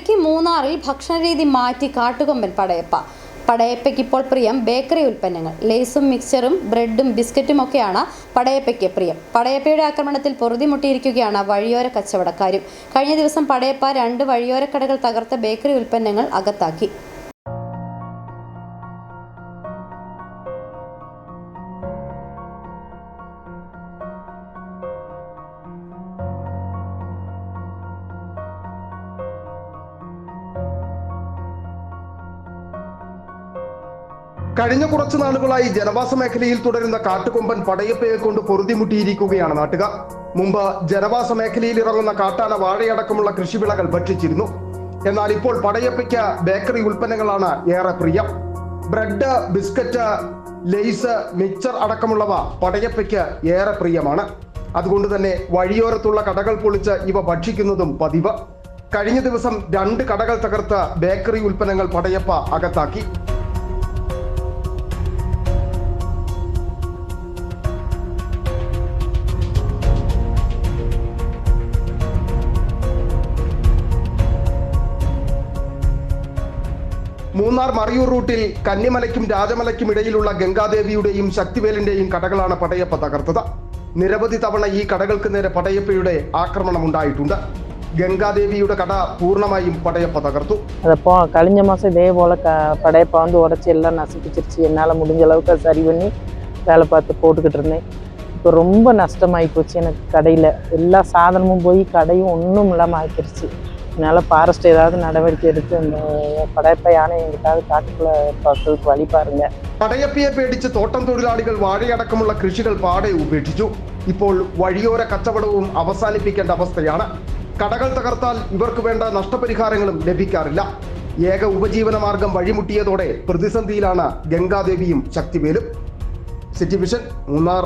ഇടുക്കി മൂന്നാറിൽ ഭക്ഷണരീതി മാറ്റി കാട്ടുകൊമ്പൻ പടയപ്പ. പടയപ്പയ്ക്ക് ഇപ്പോൾ പ്രിയം ബേക്കറി ഉൽപ്പന്നങ്ങൾ. ലേസും മിക്സറും ബ്രെഡും ബിസ്ക്കറ്റും ഒക്കെയാണ് പടയപ്പയ്ക്ക് പ്രിയം. പടയപ്പയുടെ ആക്രമണത്തിൽ പൊറുതിമുട്ടിയിരിക്കുകയാണ് വഴിയോര കച്ചവടക്കാരും. കഴിഞ്ഞ ദിവസം പടയപ്പ രണ്ട് വഴിയോര കടകൾ തകർത്ത ബേക്കറി ഉൽപ്പന്നങ്ങൾ അകത്താക്കി. കഴിഞ്ഞ കുറച്ചു നാളുകളായി ജനവാസ മേഖലയിൽ തുടരുന്ന കാട്ടുകൊമ്പൻ പടയപ്പയെ കൊണ്ട് പൊറുതിമുട്ടിയിരിക്കുകയാണ് നാട്ടുകാർ. മുമ്പ് ജനവാസ മേഖലയിൽ ഇറങ്ങുന്ന കാട്ടാന വാഴയടക്കമുള്ള കൃഷിവിളകൾ ഭക്ഷിച്ചിരുന്നു. എന്നാൽ ഇപ്പോൾ പടയപ്പയ്ക്ക് ബേക്കറി ഉൽപ്പന്നങ്ങളാണ് ഏറെ പ്രിയം. ബ്രെഡ് ബിസ്ക്കറ്റ് ലെയ്സ് മിക്സർ അടക്കമുള്ളവ പടയപ്പയ്ക്ക് ഏറെ പ്രിയമാണ്. അതുകൊണ്ട് തന്നെ വഴിയോരത്തുള്ള കടകൾ പൊളിച്ച് ഇവ ഭക്ഷിക്കുന്നതും പതിവ്. കഴിഞ്ഞ ദിവസം രണ്ട് കടകൾ തകർത്ത് ബേക്കറി ഉൽപ്പന്നങ്ങൾ പടയപ്പ അകത്താക്കി. മൂന്നാർ മറിയൂർ റൂട്ടിൽ കന്നിമലയ്ക്കും രാജമലയ്ക്കും ഇടയിലുള്ള ഗംഗാദേവിയുടെയും ശക്തിവേലിന്റെയും കടകളാണ് പടയപ്പ തകർത്തത് നിരവധി തവണ ഈ കടകൾക്ക് നേരെ പടയപ്പയുടെ ആക്രമണം ഉണ്ടായിട്ടുണ്ട് ഗംഗാദേവിയുടെ കട പൂർണ്ണമായും പടയപ്പ തകർത്തു அதை போ கழிஞ்ச மாதம் இதே போல் க படையப்பா வந்து உடச்சி எல்லாம் நசுக்கிச்சிருச்சு என்னால் முடிஞ்ச அளவுக்கு அதை சரி பண்ணி வேலை பார்த்து போட்டுக்கிட்டு இருந்தேன் இப்போ ரொம்ப நஷ்டமாகி போச்சு எனக்கு கடையில் எல்லா சாதனமும் போய் கடையும் ஒன்றும் இல்லாமல் ஆக்கிருச்சு அதனால் ஃபாரஸ்ட் ஏதாவது நடவடிக்கை எடுத்து அந்த படையப்பா யானை எங்கிட்டாவது காட்டுக்குள்ளே பார்க்கறதுக்கு வழி பாருங்க പടയപ്പയെ പേടിച്ച് തോട്ടം തൊഴിലാളികൾ വാഴയടക്കമുള്ള കൃഷികൾ പാടെ ഉപേക്ഷിച്ചു ഇപ്പോൾ വഴിയോര കച്ചവടവും അവസാനിപ്പിക്കേണ്ട അവസ്ഥയാണ് കടകൾ തകർത്താൽ ഇവർക്ക് വേണ്ട നഷ്ടപരിഹാരങ്ങളും ലഭിക്കാറില്ല ഏക ഉപജീവന മാർഗം വഴിമുട്ടിയതോടെ പ്രതിസന്ധിയിലാണ് ഗംഗാദേവിയും ശക്തിവേലും സിറ്റി വിഷൻ മൂന്നാർ